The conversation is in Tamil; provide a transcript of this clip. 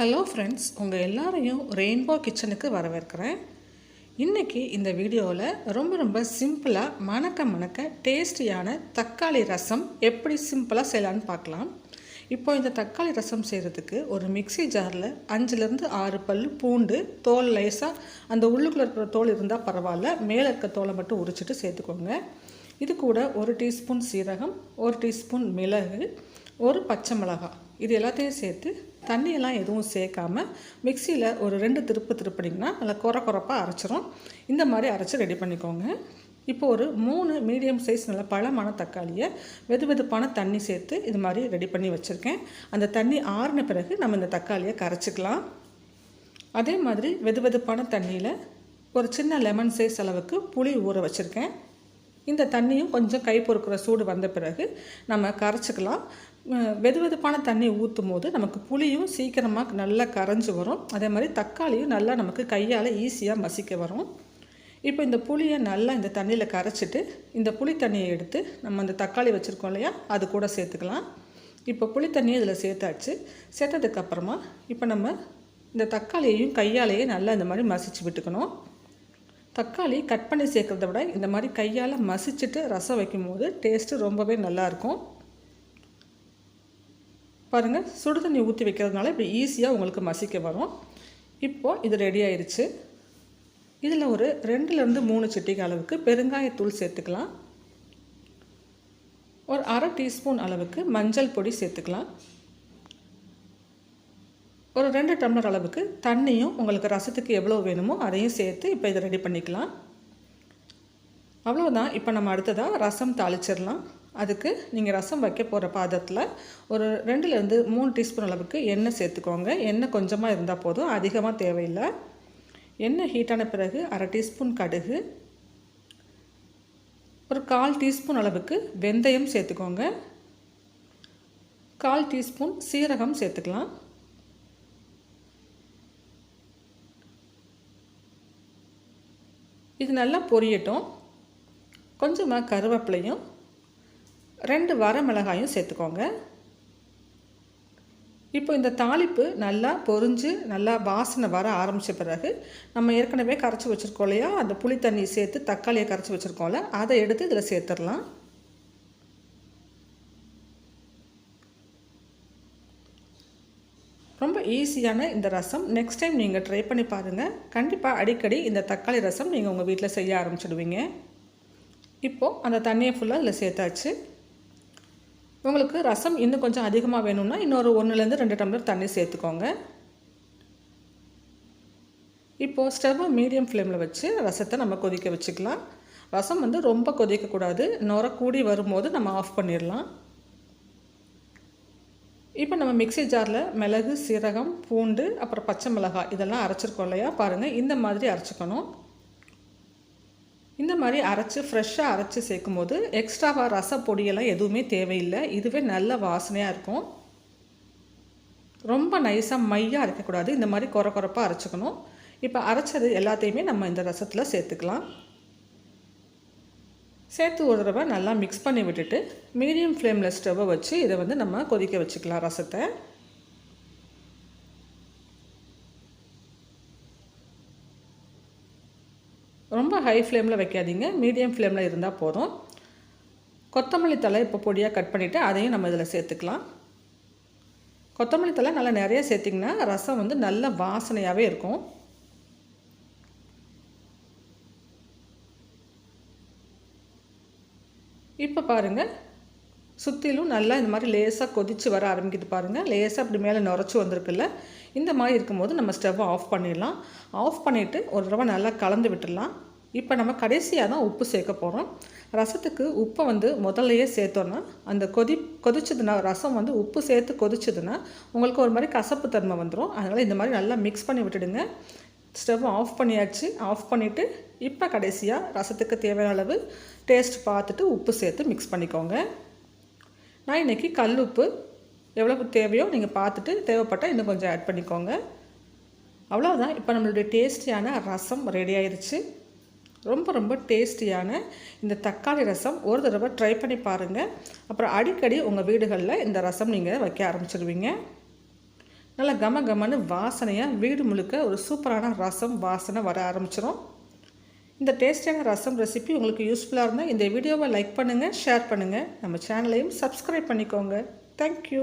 ஹலோ ஃப்ரெண்ட்ஸ் உங்கள் எல்லாரையும் ரெயின்போ கிச்சனுக்கு வரவேற்கிறேன். இன்றைக்கி இந்த வீடியோவில் ரொம்ப ரொம்ப சிம்பிளாக மணக்க மணக்க டேஸ்டியான தக்காளி ரசம் எப்படி சிம்பிளாக செய்யலான்னு பார்க்கலாம். இப்போ இந்த தக்காளி ரசம் செய்கிறதுக்கு ஒரு மிக்ஸி ஜாரில் அஞ்சுலேருந்து ஆறு பல் பூண்டு தோல் லேசாக அந்த உள்ளுக்குள்ளே இருக்கிற தோல் இருந்தால் பரவாயில்ல மேலே இருக்க தோலை மட்டும் உரிச்சிட்டு சேர்த்துக்கோங்க. இது கூட ஒரு டீஸ்பூன் சீரகம் ஒரு டீஸ்பூன் மிளகு ஒரு பச்சை மிளகாய். இது எல்லாத்தையும் சேர்த்து தண்ணியெல்லாம் எதுவும் சேர்க்காம மிக்சியில் ஒரு ரெண்டு திருப்பு திருப்பினீங்கன்னா நல்லா குறை குறைப்பாக அரைச்சிரும். இந்த மாதிரி அரைச்சி ரெடி பண்ணிக்கோங்க. இப்போ ஒரு மூணு மீடியம் சைஸ் நல்ல பழமான தக்காளியை வெது வெதுப்பான தண்ணி சேர்த்து இது மாதிரி ரெடி பண்ணி வச்சுருக்கேன். அந்த தண்ணி ஆறின பிறகு நம்ம இந்த தக்காளியை கரைச்சிக்கலாம். அதே மாதிரி வெது வெதுப்பான தண்ணியில் ஒரு சின்ன லெமன் சைஸ் அளவுக்கு புளி ஊற வச்சுருக்கேன். இந்த தண்ணியும் கொஞ்சம் கை பொறுக்கிற சூடு வந்த பிறகு நம்ம கரைச்சிக்கலாம். வெது வெதுப்பான தண்ணி ஊற்றும் போது நமக்கு புளியும் சீக்கிரமாக நல்லா கரைஞ்சி வரும். அதே மாதிரி தக்காளியும் நல்லா நமக்கு கையால் ஈஸியாக மசிக்க வரும். இப்போ இந்த புளியை நல்லா இந்த தண்ணியில் கரைச்சிட்டு இந்த புளி தண்ணியை எடுத்து நம்ம அந்த தக்காளி வச்சுருக்கோம் இல்லையா அது கூட சேர்த்துக்கலாம். இப்போ புளி தண்ணியை இதில் சேர்த்தாச்சு. சேர்த்ததுக்கப்புறமா இப்போ நம்ம இந்த தக்காளியையும் கையாலேயே நல்லா இந்த மாதிரி மசிச்சு விட்டுக்கணும். தக்காளி கட் பண்ணி சேர்க்குறத விட இந்த மாதிரி கையால் மசிச்சுட்டு ரசம் வைக்கும்போது டேஸ்ட்டு ரொம்பவே நல்லாயிருக்கும் பாருங்கள் சுடு தண்ணி ஊற்றி வைக்கிறதுனால இப்படி ஈஸியாக உங்களுக்கு மசிக்க வரும். இப்போது இது ரெடி ஆயிடுச்சு இதில் ஒரு ரெண்டுலேருந்து மூணு சிட்டிக்கு அளவுக்கு பெருங்காயத்தூள் சேர்த்துக்கலாம். ஒரு அரை டீஸ்பூன் அளவுக்கு மஞ்சள் பொடி சேர்த்துக்கலாம். ஒரு ரெண்டு டம்ளர் அளவுக்கு தண்ணியும் உங்களுக்கு ரசத்துக்கு எவ்வளோ வேணுமோ அதையும் சேர்த்து இப்போ இதை ரெடி பண்ணிக்கலாம். அவ்வளோதான் இப்போ நம்ம அடுத்ததாக ரசம் தாளிச்சிடலாம். அதுக்கு நீங்கள் ரசம் வைக்க போகிற பாதத்தில் ஒரு ரெண்டுலேருந்து மூணு டீஸ்பூன் அளவுக்கு எண்ணெய் சேர்த்துக்கோங்க. எண்ணெய் கொஞ்சமாக இருந்தால் போதும். அதிகமாக தேவையில்லை. எண்ணெய் ஹீட்டான பிறகு அரை டீஸ்பூன் கடுகு. ஒரு கால் டீஸ்பூன் அளவுக்கு வெந்தயம் சேர்த்துக்கோங்க. கால் டீஸ்பூன் சீரகம் சேர்த்துக்கலாம். இது நல்லா பொரியட்டும். கொஞ்சமாக கருவேப்பிலையும் ரெண்டு வர மிளகாயும் சேர்த்துக்கோங்க. இப்போ இந்த தாளிப்பு நல்லா பொரிஞ்சு நல்லா வாசனை வர ஆரம்பித்த பிறகு நம்ம ஏற்கனவே கரைச்சி வச்சுருக்கோம் இல்லையா? அந்த புளி தண்ணி சேர்த்து தக்காளியை கரைச்சி வச்சுருக்கோம்ல அதை எடுத்து இதில் சேர்த்துடலாம். ரொம்ப ஈஸியான இந்த ரசம். நெக்ஸ்ட் டைம் நீங்கள் ட்ரை பண்ணி பாருங்கள் கண்டிப்பாக அடிக்கடி இந்த தக்காளி ரசம் நீங்கள் உங்கள் வீட்டில் செய்ய ஆரம்பிச்சிடுவீங்க. இப்போது அந்த தண்ணியை ஃபுல்லாக இதில் சேர்த்தாச்சு. உங்களுக்கு ரசம் இன்னும் கொஞ்சம் அதிகமாக வேணும்னா இன்னொரு ஒன்றுலேருந்து ரெண்டு டம்ளர் தண்ணி சேர்த்துக்கோங்க. இப்போது ஸ்டவ்வை மீடியம் ஃப்ளேமில் வச்சு ரசத்தை நம்ம கொதிக்க வச்சுக்கலாம். ரசம் வந்து ரொம்ப கொதிக்கக்கூடாது நுர கூடி வரும்போது நம்ம ஆஃப் பண்ணிடலாம். இப்போ நம்ம மிக்சி ஜாரில் மிளகு சீரகம் பூண்டு அப்புறம் பச்சை மிளகாய் இதெல்லாம் அரைச்சிருக்கோம் இல்லையா? பாருங்கள் இந்த மாதிரி அரைச்சிக்கணும். இந்த மாதிரி அரைச்சி ஃப்ரெஷ்ஷாக அரைச்சி சேர்க்கும் போது எக்ஸ்ட்ராவாக ரசப்பொடியெல்லாம் எதுவுமே தேவையில்லை. இதுவே நல்ல வாசனையாக இருக்கும். ரொம்ப நைஸாக மையாக அரைக்கக்கூடாது. இந்த மாதிரி குறை குறைப்பாக அரைச்சிக்கணும். இப்போ அரைச்சது எல்லாத்தையுமே நம்ம இந்த ரசத்தில் சேர்த்துக்கலாம். சேர்த்து ஒரு தடவை நல்லா மிக்ஸ் பண்ணி விட்டுட்டு மீடியம் ஃப்ளேமில் ஸ்டவ்வை வச்சு இதை வந்து நம்ம கொதிக்க வச்சுக்கலாம் ரசத்தை. ரொம்ப ஹை ஃப்ளேமில் வைக்காதீங்க. மீடியம் ஃப்ளேமில் இருந்தால் போதும். கொத்தமல்லி தலை இப்போ பொடியாக கட் பண்ணிவிட்டு அதையும் நம்ம இதில் சேர்த்துக்கலாம். கொத்தமல்லி தலை நல்லா நிறைய சேர்த்திங்கன்னா ரசம் வந்து நல்ல வாசனையாகவே இருக்கும். இப்போ பாருங்கள் சுற்றிலும் நல்லா இந்த மாதிரி லேசாக கொதித்து வர ஆரம்பிக்குது பாருங்கள் லேசாக அப்படி மேலே நுரைச்சி வந்திருக்குல்ல. இந்த மாதிரி இருக்கும்போது நம்ம ஸ்டவ்வை ஆஃப் பண்ணிடலாம். ஆஃப் பண்ணிவிட்டு ஒரு தடவை நல்லா கலந்து விட்டுடலாம். இப்போ நம்ம கடைசியாக தான் உப்பு சேர்க்க போகிறோம் ரசத்துக்கு உப்பை வந்து முதல்லையே சேர்த்தோன்னா அந்த கொதி கொதிச்சதுன்னா ரசம் வந்து உப்பு சேர்த்து கொதிச்சதுன்னா உங்களுக்கு ஒரு மாதிரி கசப்பு தன்மை வந்துடும் அதனால் இந்த மாதிரி நல்லா மிக்ஸ் பண்ணி விட்டுடுங்க. ஸ்டவ் ஆஃப் பண்ணியாச்சு. ஆஃப் பண்ணிவிட்டு இப்போ கடைசியாக ரசத்துக்கு தேவையான அளவு டேஸ்ட் பார்த்துட்டு உப்பு சேர்த்து மிக்ஸ் பண்ணிக்கோங்க. நான் இன்றைக்கி கல் உப்பு எவ்வளவு தேவையோ நீங்கள் பார்த்துட்டு தேவைப்பட்டால் இன்னும் கொஞ்சம் ஆட் பண்ணிக்கோங்க. அவ்வளோதான் இப்போ நம்மளுடைய டேஸ்டியான ரசம் ரெடி ஆயிடுச்சு ரொம்ப ரொம்ப டேஸ்டியான இந்த தக்காளி ரசம் ஒரு தடவை ட்ரை பண்ணி பாருங்கள் அப்புறம் அடிக்கடி உங்கள் வீடுகளில் இந்த ரசம் நீங்கள் வைக்க ஆரம்பிச்சிடுவீங்க நல்லா கம கமன்னு வாசனையாக வீடு முழுக்க ஒரு சூப்பரான ரசம் வாசனை வர ஆரம்பிச்சிடும் இந்த டேஸ்டியான ரசம் ரெசிபி உங்களுக்கு யூஸ்ஃபுல்லாக இருந்தால் இந்த வீடியோவை லைக் பண்ணுங்கள் ஷேர் பண்ணுங்கள் நம்ம சேனலையும் சப்ஸ்கிரைப் பண்ணிக்கோங்க. தேங்க்யூ